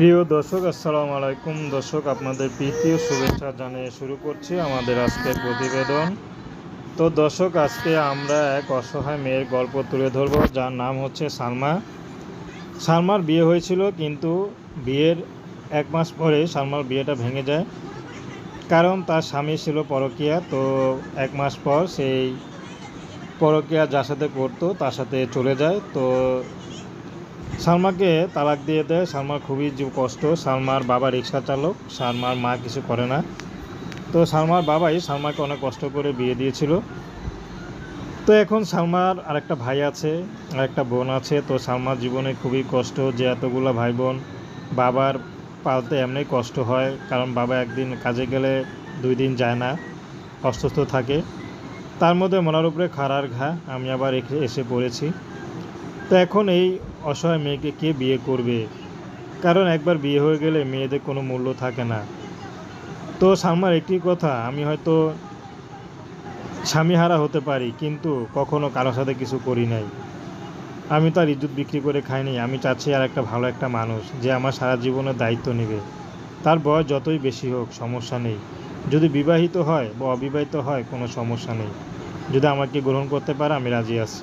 প্রিয় দর্শক, আসসালামু আলাইকুম। দর্শক, আপনাদের প্রীতি ও শুভেচ্ছা জানিয়ে শুরু করছি আমাদের আজকের প্রতিবেদন। তো দর্শক, আজকে আমরা এক অসহায় মেয়ের গল্প তুলে ধরব, যার নাম হচ্ছে সালমা। সালমার বিয়ে হয়েছিল, কিন্তু বিয়ের এক মাস পরে সালমার বিয়েটা ভেঙে যায়। কারণ তার স্বামী ছিল পরকিয়া, তো এক মাস পর সেই পরকিয়া যার সাথে করতো তার সাথে চলে যায়। তো সালমাকে তালাক দিয়ে দেয়। সালমার খুবই কষ্ট। সালমার বাবা রিক্সা চালক, সালমার মা কিছু করে না। তো সালমার বাবাই সালমাকে অনেক কষ্ট করে বিয়ে দিয়েছিল। তো এখন সালমার আরেকটা ভাই আছে, আরেকটা বোন আছে। তো সালমার জীবনে খুবই কষ্ট যে এতগুলো ভাই বোন বাবার পালতে এমনি কষ্ট হয়। কারণ বাবা একদিন কাজে গেলে দুই দিন যায় না, অসুস্থ থাকে। তার মধ্যে মনার উপরে খাড়ার ঘা। আমি আবার এসে পড়েছি। তো এখন এই অসহায় মেয়েকে কে বিয়ে করবে? কারণ একবার বিয়ে হয়ে গেলে মেয়েদের কোনো মূল্য থাকে না। তো সালমার একটি কথা, আমি হয়তো স্বামীহারা হতে পারি, কিন্তু কখনো কারোর সাথে কিছু করি নাই। আমি তার ইজ্জত বিক্রি করে খাইনি আমি চাচ্ছি আর একটা ভালো একটা মানুষ, যে আমার সারা জীবনের দায়িত্ব নেবে। তার বয়স যতই বেশি হোক, সমস্যা নেই। যদি বিবাহিত হয় বা অবিবাহিত হয়, কোনো সমস্যা নেই। যদি আমাকে গ্রহণ করতে পারে, আমি রাজি আছি।